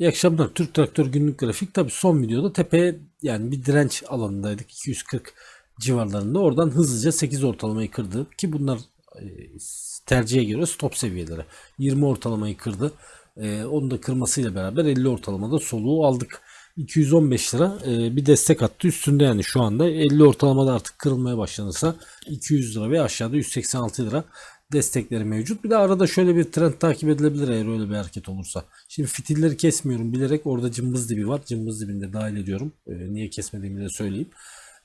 İyi akşamlar. Türk Traktör günlük grafik. Tabii son videoda tepeye yani bir direnç alanındaydık. 240 civarlarında. Oradan hızlıca 8 ortalamayı kırdı. Ki bunlar e, tercihe göre stop seviyeleri. 20 ortalamayı kırdı. E, onu da kırmasıyla beraber 50 ortalamada soluğu aldık. 215 lira e, bir destek attı üstünde yani şu anda 50 ortalamada artık kırılmaya başlanırsa 200 lira ve aşağıda 186 lira destekleri mevcut. Bir de arada şöyle bir trend takip edilebilir eğer öyle bir hareket olursa. Şimdi fitilleri kesmiyorum bilerek orada cımbız dibi var. Cımbız dibinde dahil ediyorum. E, niye kesmediğimi de söyleyeyim.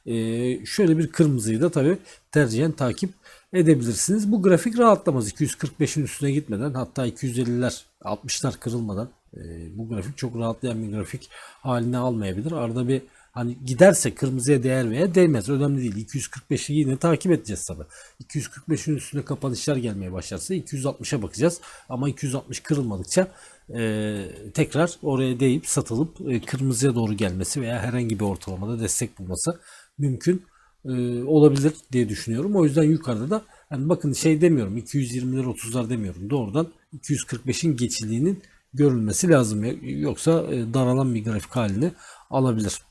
E, şöyle bir kırmızıyı da tabi tercihen takip edebilirsiniz. Bu grafik rahatlamaz. 245'in üstüne gitmeden hatta 250'ler 60'lar kırılmadan e, bu grafik çok rahatlayan bir grafik haline almayabilir. Arada bir hani giderse kırmızıya değer veya değmez. Önemli değil. 245'i yine takip edeceğiz tabi. 245'in üstüne kapanışlar gelmeye başlarsa 260'a bakacağız. Ama 260 kırılmadıkça e, tekrar oraya değip satılıp e, kırmızıya doğru gelmesi veya herhangi bir ortalamada destek bulması mümkün e, olabilir diye düşünüyorum. O yüzden yukarıda da yani bakın şey demiyorum 220'ler 30'lar demiyorum. Doğrudan 245'in geçildiğinin görülmesi lazım. Yoksa e, daralan bir grafik halini alabilir.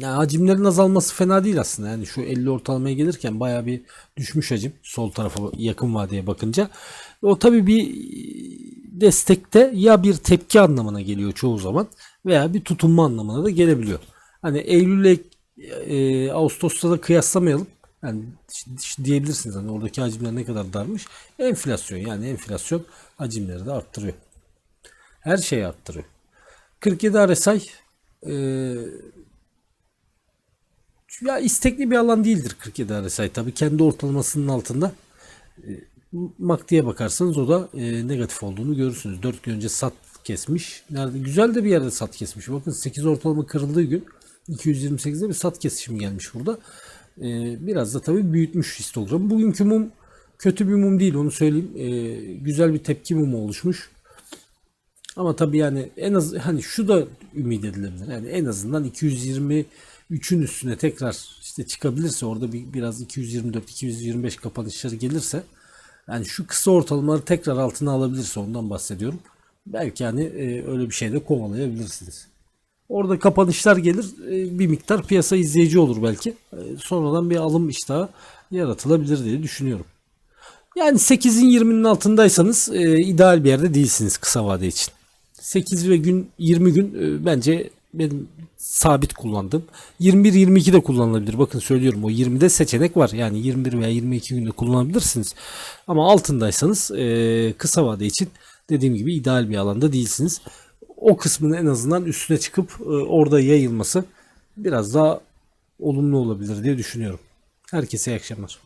Yani hacimlerin azalması fena değil aslında. Yani şu 50 ortalamaya gelirken baya bir düşmüş hacim sol tarafa yakın vadeye bakınca. O tabi bir destekte ya bir tepki anlamına geliyor çoğu zaman veya bir tutunma anlamına da gelebiliyor. Hani Eylül'le e, Ağustos'ta da kıyaslamayalım. Yani diyebilirsiniz hani oradaki hacimler ne kadar darmış. Enflasyon yani enflasyon hacimleri de arttırıyor. Her şeyi arttırıyor. 47 RSI e, ya istekli bir alan değildir 47 RSI tabi kendi ortalamasının altında. E, MACD'ye bakarsanız o da e, negatif olduğunu görürsünüz. 4 gün önce sat kesmiş. Nerede? Güzel de bir yerde sat kesmiş. Bakın 8 ortalama kırıldığı gün 228'de bir sat kesişimi gelmiş burada. Ee, biraz da tabii büyütmüş histogramı. Bugünkü mum kötü bir mum değil onu söyleyeyim. Ee, güzel bir tepki mumu oluşmuş. Ama tabii yani en az hani şu da ümit edilebilir. Yani en azından 223'ün üstüne tekrar işte çıkabilirse orada bir biraz 224 225 kapanışları gelirse yani şu kısa ortalamaları tekrar altına alabilirse ondan bahsediyorum. Belki hani e, öyle bir şey de kovalayabilirsiniz. Orada kapanışlar gelir e, bir miktar piyasa izleyici olur belki. E, sonradan bir alım iştahı yaratılabilir diye düşünüyorum. Yani 8'in 20'nin altındaysanız e, ideal bir yerde değilsiniz kısa vade için. 8 ve gün 20 gün e, bence benim sabit kullandım. 21-22 de kullanılabilir. Bakın söylüyorum o 20'de seçenek var. Yani 21 veya 22 günde kullanabilirsiniz. Ama altındaysanız e, kısa vade için dediğim gibi ideal bir alanda değilsiniz. O kısmın en azından üstüne çıkıp e, orada yayılması biraz daha olumlu olabilir diye düşünüyorum. Herkese iyi akşamlar.